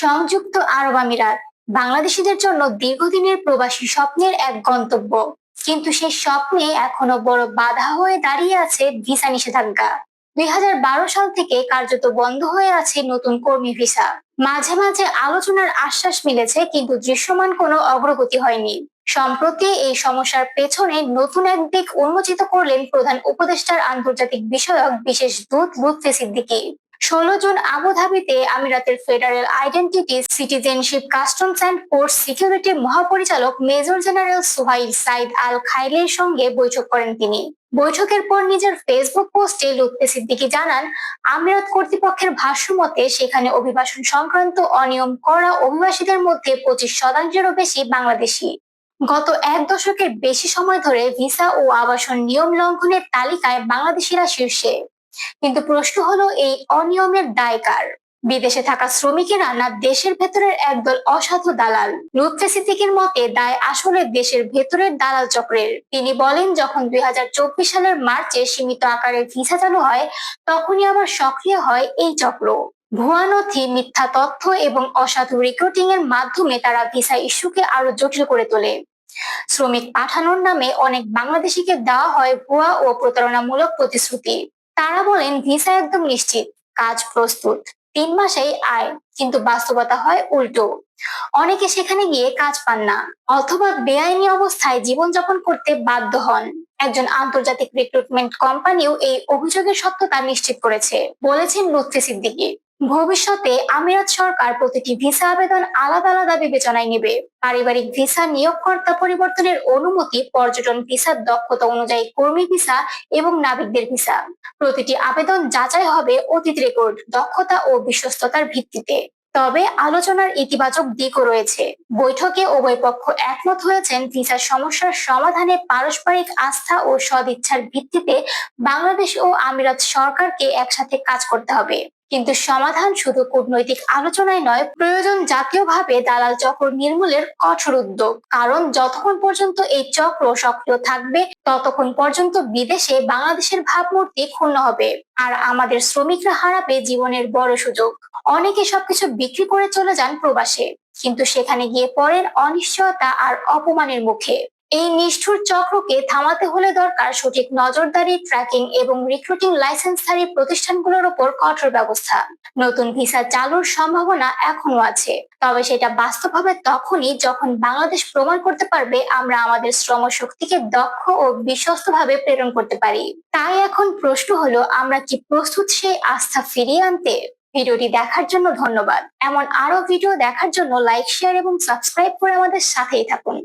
সংযুক্ত আরব আমিরাত বাংলাদেশিদের জন্য দীর্ঘদিনের প্রবাসী স্বপ্নের এক গন্তব্য। কিন্তু সেই স্বপ্নে এখনও বড় বাধা হয়ে দাঁড়িয়ে আছে ভিসা নিষেধাজ্ঞা। দুই সাল থেকে কার্যত বন্ধ হয়ে আছে নতুন কর্মী ভিসা। মাঝে মাঝে আলোচনার আশ্বাস মিলেছে, কিন্তু দৃশ্যমান কোনো অগ্রগতি হয়নি। সম্প্রতি এই সমস্যার পেছনে নতুন এক দিক উন্মোচিত করলেন প্রধান উপদেষ্টার আন্তর্জাতিক বিষয়ক বিশেষ দূত লুৎফে সিদ্দিকী। ষোলো জুন আবুধাবিতে আমিরাতের federal identity, citizenship, customs and port security মহাপরিচালক major general Suhail Saeed Al খাইলের সঙ্গে বৈঠক করেন তিনি। বৈঠকের পর নিজের ফেসবুক পোস্টে লুৎফে সিদ্দিকী জানান, আমিরাত কর্তৃপক্ষের ভাষ্য মতে সেখানে অভিবাসন সংক্রান্ত অনিয়ম করা অভিবাসীদের মধ্যে পঁচিশ শতাংশেরও বেশি বাংলাদেশি। গত এক দশকের বেশি সময় ধরে ভিসা ও আবাসন নিয়ম লঙ্ঘনের তালিকায় বাংলাদেশিরা শীর্ষে। কিন্তু প্রশ্ন হলো, এই অনিয়মের দায় কার বিদেশে থাকা শ্রমিকেরা না দেশের ভেতরের একদল অসাধু দালাল? লুৎফে সিদ্দিকের মতে, দায় আসলে দেশের ভেতরের দালাল চক্রের। তিনি বলেন, যখন দুই হাজার চব্বিশ সালের মার্চে সীমিত আকারে ভিসা চালু হয়, তখনই আবার সক্রিয় হয় এই চক্র। ভুয়া নথি, মিথ্যা তথ্য এবং অসাধু রিক্রুটিং এর মাধ্যমে তারা ভিসা ইস্যুকে আরও জটিল করে তোলে। শ্রমিক পাঠানোর নামে অনেক বাংলাদেশিকে দেওয়া হয় ভুয়া ও প্রতারণামূলক প্রতিশ্রুতি। তারা বলেন ভিসা একদম নিশ্চিত, কাজ প্রস্তুত, তিন মাসেই আয়, কিন্তু বাস্তবতা হয় উল্টো। অনেকে সেখানে গিয়ে কাজ পান না, অথবা বেআইনি অবস্থায় জীবনযাপন করতে বাধ্য হন। একজন আন্তর্জাতিক রিক্রুটমেন্ট কোম্পানিও এই অভিযোগের সত্যতা নিশ্চিত করেছে, বলেছেন লুৎফি সিদ্দিকী। ভবিষ্যতে আমিরাত সরকার প্রতিটি ভিসা আবেদন আলাদা আলাদা বিবেচনায় নেবে। পারিবারিক ভিসা নিয়োগকর্তা পরিবর্তনের অনুমতি, পর্যটন ভিসার দক্ষতা অনুযায়ী কর্মী ভিসা এবং নাবিকদের ভিসা। প্রতিটি আবেদন যাচাই হবে অতীত রেকর্ড, দক্ষতা ও বিশ্বস্ততার ভিত্তিতে। তবে আলোচনার ইতিবাচক দিকও রয়েছে। বৈঠকে উভয় পক্ষ একমত হয়েছেন ভিসার সমস্যার সমাধানে পারস্পরিক আস্থা ও সদিচ্ছার ভিত্তিতে বাংলাদেশ ও আমিরাত সরকারকে একসাথে কাজ করতে হবে। কিন্তু সমাধান শুধু কূটনৈতিক আলোচনায় নয়, প্রয়োজন জাতীয়ভাবে দালাল চক্র নির্মূলের কঠোর উদ্যোগ। কারণ যতক্ষণ পর্যন্ত এই চক্র সক্রিয় থাকবে, ততক্ষণ পর্যন্ত বিদেশে বাংলাদেশের ভাবমূর্তি ক্ষুণ্ণ হবে। আর আমাদের শ্রমিকরা হারাবে জীবনের বড় সুযোগ। অনেকে সবকিছু বিক্রি করে চলে যান প্রবাসে। কিন্তু সেখানে গিয়ে পড়েন অনিশ্চয়তা আর অপমানের মুখে। এই নিষ্ঠুর চক্রকে থামাতে হলে দরকার সঠিক নজরদারি ট্র্যাকিং এবং রিক্রুটিং লাইসেন্সধারী প্রতিষ্ঠানগুলোর উপর কঠোর ব্যবস্থা। নতুন ভিসা চালুর সম্ভাবনা এখনও আছে। তবে সেটা বাস্তব হবে তখনই যখন বাংলাদেশ প্রমাণ করতে পারবে আমরা আমাদের শ্রম শক্তিকে দক্ষ ও বিশ্বস্তভাবে প্রেরণ করতে পারি। তাই এখন প্রশ্ন হলো, আমরা কি প্রস্তুত সেই আস্থা ফিরিয়ে আনতে? ভিডিওটি দেখার জন্য ধন্যবাদ। এমন আরও ভিডিও দেখার জন্য লাইক শেয়ার এবং সাবস্ক্রাইব করে আমাদের সাথেই থাকুন।